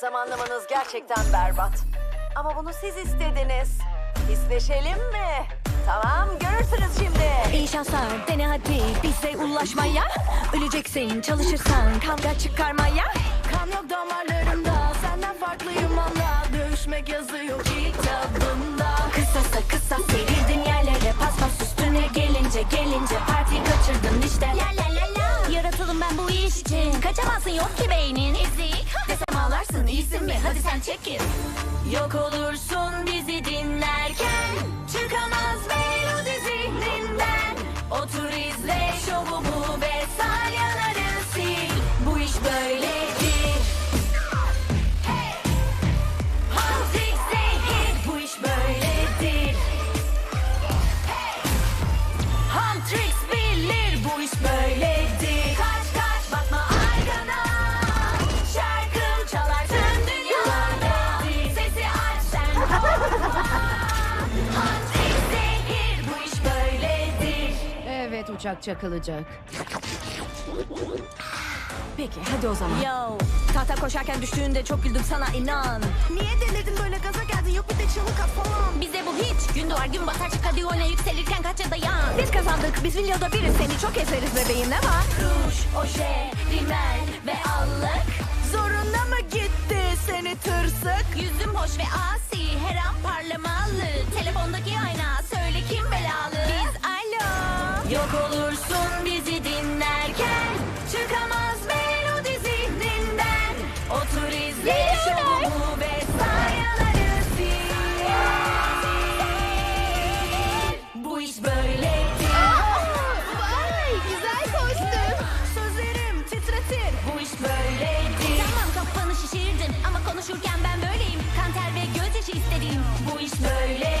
Zamanlamanız gerçekten berbat. Ama bunu siz istediniz. Hisleşelim mi? Tamam, görürsünüz şimdi. İyi şanslar dene hadi. Bize ulaşmaya Öleceksin çalışırsan. Kavga çıkarmaya. Kan yok damarlarımda Senden farklıyım anla. Dövüşmek yazıyor kitabımda. Kısasa kısa serildin yerlere Paspas üstüne gelince gelince Parti kaçırdın işte. La la la la. Yaratılım ben bu iş için. Kaçamazsın yok ki beynin Ağlarsın iyisin mi? Hadi sen çekil. Yok olursun bizi dinlerken Çıkamaz melodi zihninden. Otur izle şovumu ve salyaları sil. Bu iş böyledir Hanzik zehir bu iş böyledir Huntrix bilir bu iş böyledir Evet uçak çakılacak. Peki hadi o zaman. Yo tahta koşarken düştüğünde çok güldüm sana inan. Niye delirdin böyle? Gaza geldin Yok bir de çığlık at falan. Bize bu hiç. Gün doğar gün batar çıkar diye oyna yükselirken kaç ya dayan Biz kazandık biz videoda biriz seni çok ezeriz bebeğim ne var? Ruj, oje, rimel ve allık. Zoruna mı gitti seni tırsık? Yüzüm hoş ve asi her an parlamalı Yok olursun bizi dinlerken Çıkamaz melodi zihninden. Otur izle şovumu ve sayaları sil. Bu iş böyledir Vay güzel kostüm Sözlerim titretir. Bu iş böyledir Tamam kafanı şişirdin ama konuşurken ben böyleyim. Kanter ve gözyaşı istedim Bu iş böyledir